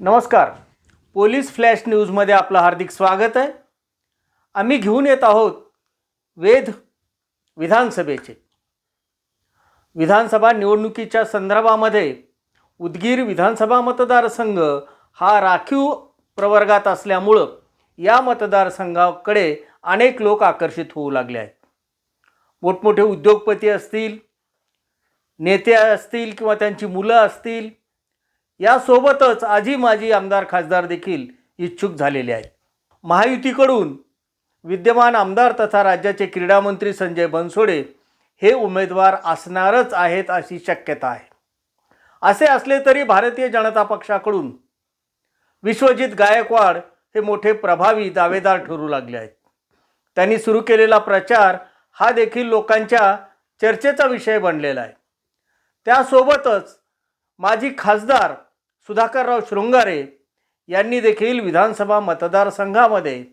नमस्कार. Police flash न्यूजमध्ये आपलं हार्दिक स्वागत आहे. आम्ही घेऊन येत आहोत वेध विधानसभेचे. विधानसभा निवडणुकीच्या संदर्भामध्ये उदगीर विधानसभा मतदारसंघ हा राखीव प्रवर्गात असल्यामुळं या मतदारसंघाकडे अनेक लोक आकर्षित होऊ लागले आहेत. मोठमोठे उद्योगपती असतील नेते असतील किंवा त्यांची मुलं असतील यासोबतच आजी माजी आमदार खासदार देखील इच्छुक झालेले आहेत. महायुतीकडून विद्यमान आमदार तथा राज्याचे क्रीडामंत्री संजय बनसोडे हे उमेदवार असणारच आहेत अशी शक्यता आहे. असे असले तरी भारतीय जनता पक्षाकडून विश्वजित गायकवाड हे मोठे प्रभावी दावेदार ठरू लागले आहेत. त्यांनी सुरू केलेला प्रचार हा देखील लोकांच्या चर्चेचा विषय बनलेला आहे. त्यासोबतच माजी खासदार सुधाकरराव शृंगारे यांनी देखील विधानसभा मतदारसंघामध्ये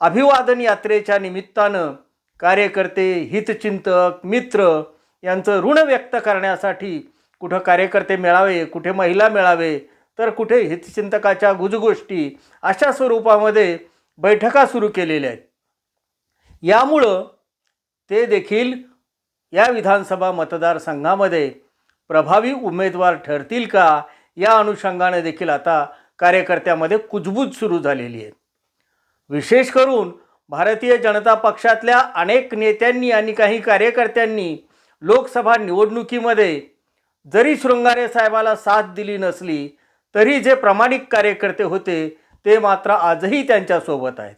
अभिवादन यात्रेच्या निमित्तानं कार्यकर्ते हितचिंतक मित्र यांचं ऋण व्यक्त करण्यासाठी कुठं कार्यकर्ते मिळावे कुठे महिला मिळावे तर कुठे हितचिंतकाच्या गुजगोष्टी अशा स्वरूपामध्ये बैठका सुरू केलेल्या आहेत. यामुळं ते देखील या विधानसभा मतदारसंघामध्ये प्रभावी उमेदवार ठरतील का या अनुषंगाने देखील आता कार्यकर्त्यामध्ये कुजबूज सुरू झालेली आहे. विशेष करून भारतीय जनता पक्षातल्या अनेक नेत्यांनी आणि काही कार्यकर्त्यांनी लोकसभा निवडणुकीमध्ये जरी शृंगारे साहेबाला साथ दिली नसली तरी जे प्रामाणिक कार्यकर्ते होते ते मात्र आजही त्यांच्यासोबत आहेत.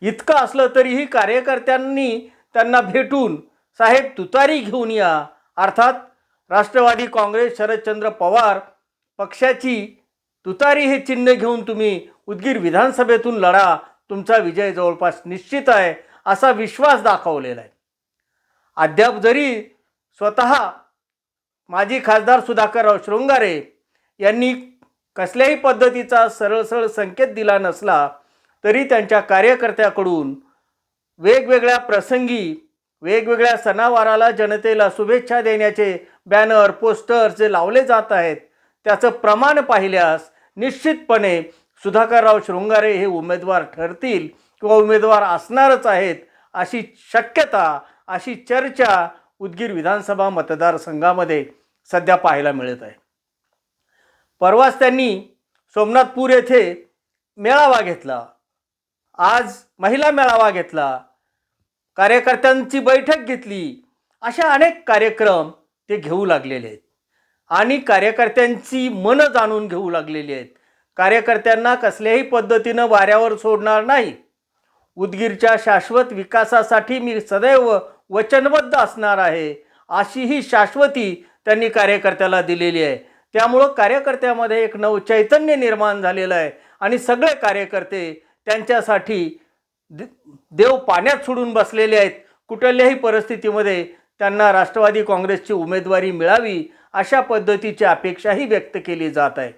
इतकं असलं तरीही कार्यकर्त्यांनी त्यांना भेटून साहेब तुतारी घेऊन या. अर्थात राष्ट्रवादी काँग्रेस शरदचंद्र पवार पक्षाची तुतारी हे चिन्ह घेऊन तुम्ही उदगीर विधानसभेतून लढा. तुमचा विजय जवळपास निश्चित आहे असा विश्वास दाखवलेला आहे. अद्याप जरी स्वतः माजी खासदार सुधाकरराव शृंगारे यांनी कसल्याही पद्धतीचा सरळ सरळ संकेत दिला नसला तरी त्यांच्या कार्यकर्त्याकडून वेगवेगळ्या प्रसंगी वेगवेगळ्या सणावाराला जनतेला शुभेच्छा देण्याचे बॅनर पोस्टर जे लावले जात आहेत त्याचं प्रमाण पाहिल्यास निश्चितपणे सुधाकरराव शृंगारे हे उमेदवार ठरतील किंवा उमेदवार असणारच आहेत अशी शक्यता अशी चर्चा उदगीर विधानसभा मतदारसंघामध्ये सध्या पाहायला मिळत आहे. परवाच त्यांनी सोमनाथपूर येथे मेळावा घेतला. आज महिला मेळावा घेतला. कार्यकर्त्यांची बैठक घेतली. अशा अनेक कार्यक्रम ते घेऊ लागलेले आहेत. आणि कार्यकर्त्यांची मनं जाणून घेऊ लागलेली आहेत. कार्यकर्त्यांना कसल्याही पद्धतीनं वाऱ्यावर सोडणार नाही. उदगीरच्या शाश्वत विकासासाठी मी सदैव वचनबद्ध असणार आहे अशी ही शाश्वती त्यांनी कार्यकर्त्याला दिलेली आहे. त्यामुळं कार्यकर्त्यामध्ये एक नवचैतन्य निर्माण झालेलं आहे आणि सगळे कार्यकर्ते त्यांच्यासाठी दे- देव पाण्यात सोडून बसलेले आहेत. कुठल्याही परिस्थितीमध्ये त्यांना राष्ट्रवादी काँग्रेसची उमेदवारी मिळावी अशा पद्धतीची अपेक्षाही व्यक्त केली जात आहे.